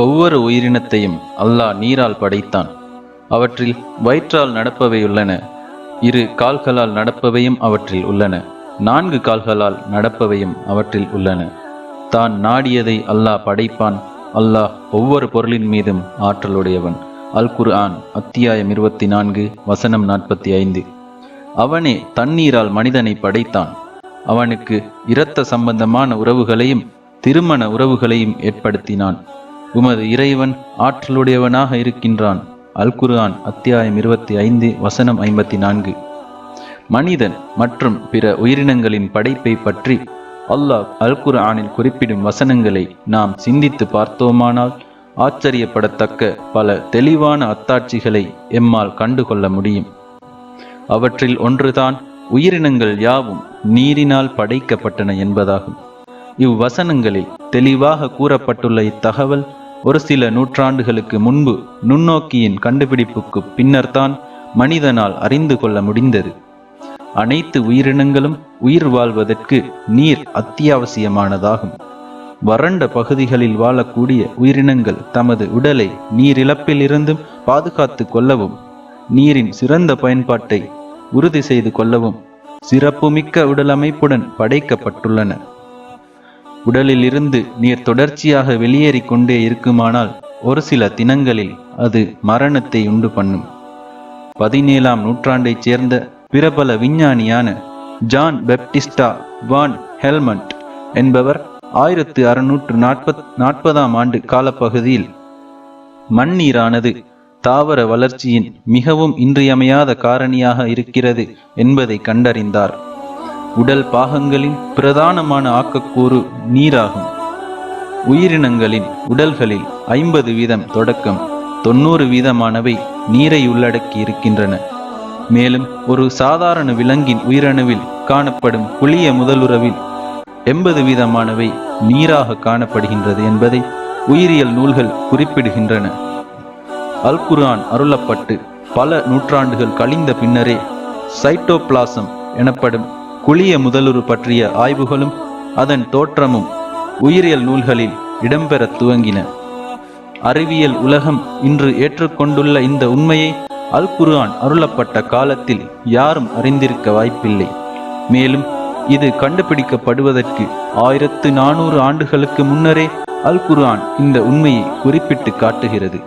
ஒவ்வொரு உயிரினத்தையும் அல்லாஹ் நீரால் படைத்தான். அவற்றில் வயிற்றால் நடப்பவை உள்ளன இரு கால்களால் நடப்பவையும் அவற்றில் உள்ளன நான்கு கால்களால் நடப்பவையும் அவற்றில் உள்ளன. தான் நாடியதை அல்லாஹ் படைப்பான் அல்லாஹ் ஒவ்வொரு பொருளின் மீதும் ஆற்றலுடையவன். அல் குர்ஆன் அத்தியாயம் இருபத்தி நான்கு வசனம் நாற்பத்தி ஐந்து. அவனே தண்ணீரால் மனிதனை படைத்தான். அவனுக்கு இரத்த சம்பந்தமான உறவுகளையும் திருமண உறவுகளையும் ஏற்படுத்தினான். உமது இறைவன் ஆற்றலுடையவனாக இருக்கின்றான். அல் குர்ஆன் அத்தியாயம் இருபத்தி ஐந்து வசனம் ஐம்பத்தி நான்கு மனிதன் மற்றும் பிற உயிரினங்களின் படைப்பை பற்றி அல்லாஹ் அல் குர்ஆனில் குறிப்பிடும் வசனங்களை நாம் சிந்தித்து பார்த்தோமானால் ஆச்சரியப்படத்தக்க பல தெளிவான அத்தாட்சிகளை எம்மால் கண்டுகொள்ள முடியும். அவற்றில் ஒன்றுதான் உயிரினங்கள் யாவும் நீரினால் படைக்கப்பட்டன என்பதாகும். இவ்வசனங்களில் தெளிவாக கூறப்பட்டுள்ள இத்தகவல் ஒரு சில நூற்றாண்டுகளுக்கு முன்பு நுண்ணோக்கியின் கண்டுபிடிப்புக்கு பின்னர்தான் மனிதனால் அறிந்து கொள்ள முடிந்தது. அனைத்து உயிரினங்களும் உயிர் வாழ்வதற்கு நீர் அத்தியாவசியமானதாகும். வறண்ட பகுதிகளில் வாழக்கூடிய உயிரினங்கள் தமது உடலை நீரிழப்பிலிருந்தும் பாதுகாத்து கொள்ளவும் நீரின் சிறந்த பயன்பாட்டை உறுதி செய்து கொள்ளவும் சிறப்புமிக்க உடலமைப்புடன் படைக்கப்பட்டுள்ளன. உடலில் இருந்து நீர் தொடர்ச்சியாக வெளியேறி கொண்டே இருக்குமானால் ஒரு சில தினங்களில் அது மரணத்தை உண்டு பண்ணும். பதினேழாம் நூற்றாண்டைச் சேர்ந்த பிரபல விஞ்ஞானியான ஜான் பெப்டிஸ்டா வான் ஹெல்மண்ட் என்பவர் ஆயிரத்து அறுநூற்று நாற்பத் நாற்பதாம் ஆண்டு காலப்பகுதியில் மண்ணீரானது தாவர வளர்ச்சியின் மிகவும் இன்றியமையாத காரணியாக இருக்கிறது என்பதை கண்டறிந்தார். உடல் பாகங்களின் பிரதானமான ஆக்கக்கூறு நீராகும். உயிரினங்களின் உடல்களில் ஐம்பது வீதம் தொடக்கம் தொண்ணூறு வீதமானவை நீரை உள்ளடக்கி இருக்கின்றன மேலும் ஒரு சாதாரண விலங்கின் உயிரணுவில் காணப்படும் புளிய முதலுறவில் எண்பது வீதமானவை நீராக காணப்படுகின்றது என்பதை உயிரியல் நூல்கள் குறிப்பிடுகின்றன. அல்குர்ஆன் அருளப்பட்டு பல நூற்றாண்டுகள் கழிந்த பின்னரே சைட்டோபிளாசம் எனப்படும் குளிய முதலுரு பற்றிய ஆய்வுகளும் அதன் தோற்றமும் உயிரியல் நூல்களில் இடம்பெற துவங்கின. அறிவியல் உலகம் இன்று ஏற்றுக்கொண்டுள்ள இந்த உண்மையை அல் குர்ஆன் அருளப்பட்ட காலத்தில் யாரும் அறிந்திருக்க வாய்ப்பில்லை. மேலும் இது கண்டுபிடிக்கப்படுவதற்கு ஆயிரத்து நானூறு ஆண்டுகளுக்கு முன்னரே அல் குர்ஆன் இந்த உண்மையை குறிப்பிட்டு காட்டுகிறது.